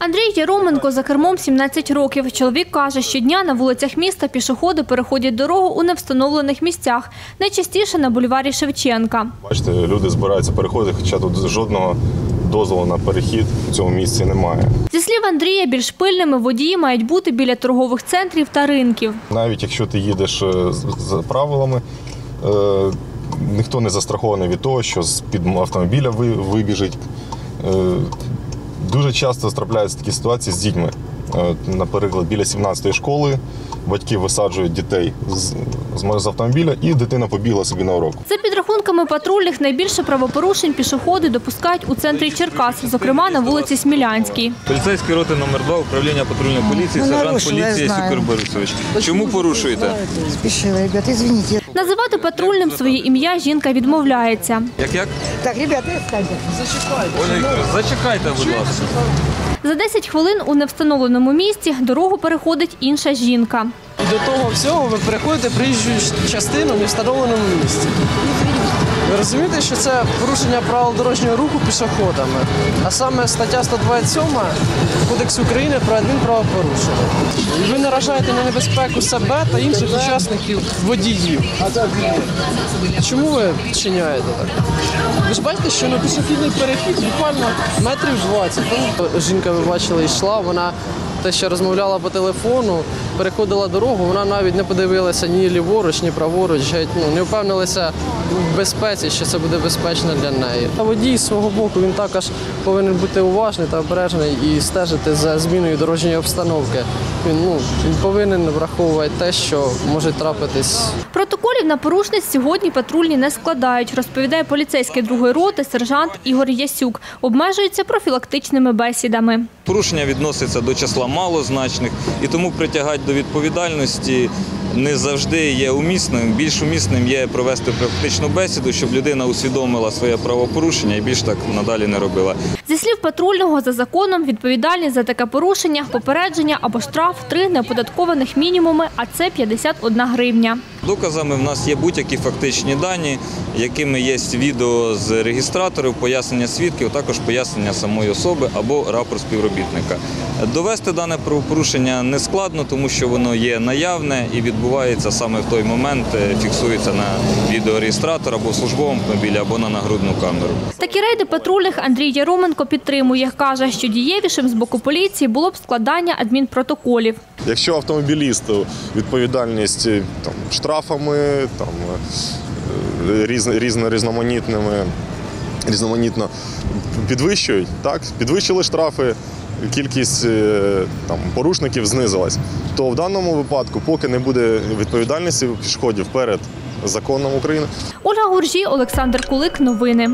Андрій Яроменко за кермом 17 років. Чоловік каже, щодня на вулицях міста пішоходи переходять дорогу у невстановлених місцях, найчастіше на бульварі Шевченка. Бачите, люди збираються переходити, хоча тут жодного дозволу на перехід в цьому місці немає. Зі слів Андрія, більш пильними водії мають бути біля торгових центрів та ринків. Навіть якщо ти їдеш е, за правилами, е, ніхто не застрахований від того, що з-під автомобіля вибіжить. Дуже часто трапляються такі ситуації з дітьми. Е, Наприклад, біля 17-ї школи батьки висаджують дітей з, з автомобіля, і дитина побігла собі на урок. За підрахунками патрульних, найбільше правопорушень пішоходи допускають у центрі Черкас, зокрема на вулиці Смілянській. Поліцейський роти номер 2 управління патрульної поліції, Ну, сержант поліції. Сікор Борисович. Чому порушуєте? Спешила, ребят, извините. Називати патрульним своє ім'я жінка відмовляється. Як як? Так, ребята, встаньте. Оля Вікторовна, зачекайте, будь ласка. За 10 хвилин у невстановленому місці дорогу переходить інша жінка. І до того всього ви переходите приїжджу частину в невстановленому місці. Ви розумієте, що це порушення правил дорожнього руху пішоходами, а саме стаття 127 Кодексу України про адмінправопорушення. І ви наражаєте на небезпеку себе та інших учасників водіїв. Чому ви вчиняєте так? Ви ж бачите, що на пішохідний перехід буквально метрів 20. Ну, Жінка, ви бачили, йшла, вона те, що розмовляла по телефону, переходила дорогу, вона навіть не подивилася ні ліворуч, ні праворуч, геть ну, не впевнилася в безпеці, що це буде безпечно для неї. А водій з свого боку він також повинен бути уважний та обережний і стежити за зміною дорожньої обстановки. Він, ну, він повинен враховувати те, що може трапитись Протоколів на порушниць сьогодні патрульні не складають, розповідає поліцейський другої роти сержант Ігор Ясюк. Обмежується профілактичними бесідами. Порушення відноситься до числа малозначних і тому притягати до відповідальності не завжди є умісним. Більш умісним є провести практичну бесіду, щоб людина усвідомила своє правопорушення і більш так надалі не робила. Зі слів патрульного, за законом відповідальність за таке порушення, попередження або штраф три неоподаткованих мінімуми, а це 51 гривня. Доказами в нас є будь-які фактичні дані, якими є відео з реєстраторів, пояснення свідків, також пояснення самої особи або рапорт співробітника. Довести дане правопорушення не складно, тому що воно є наявне і відбувається саме в той момент, е, фіксується на відеореєстратор або в службовому автомобілі, або на нагрудну камеру. Такі рейди патрульних Андрій Яроменко підтримує. Каже, що дієвішим з боку поліції було б складання адмінпротоколів. Якщо автомобілісту відповідальність е, там, штрафами, там, е, різно, різно, різноманітними, різноманітно підвищують, так, підвищили штрафи, кількість е, там, порушників знизилась, то в даному випадку, поки не буде відповідальності пішоходів перед законом України, Ольга Гуржі, Олександр Кулик. Новини.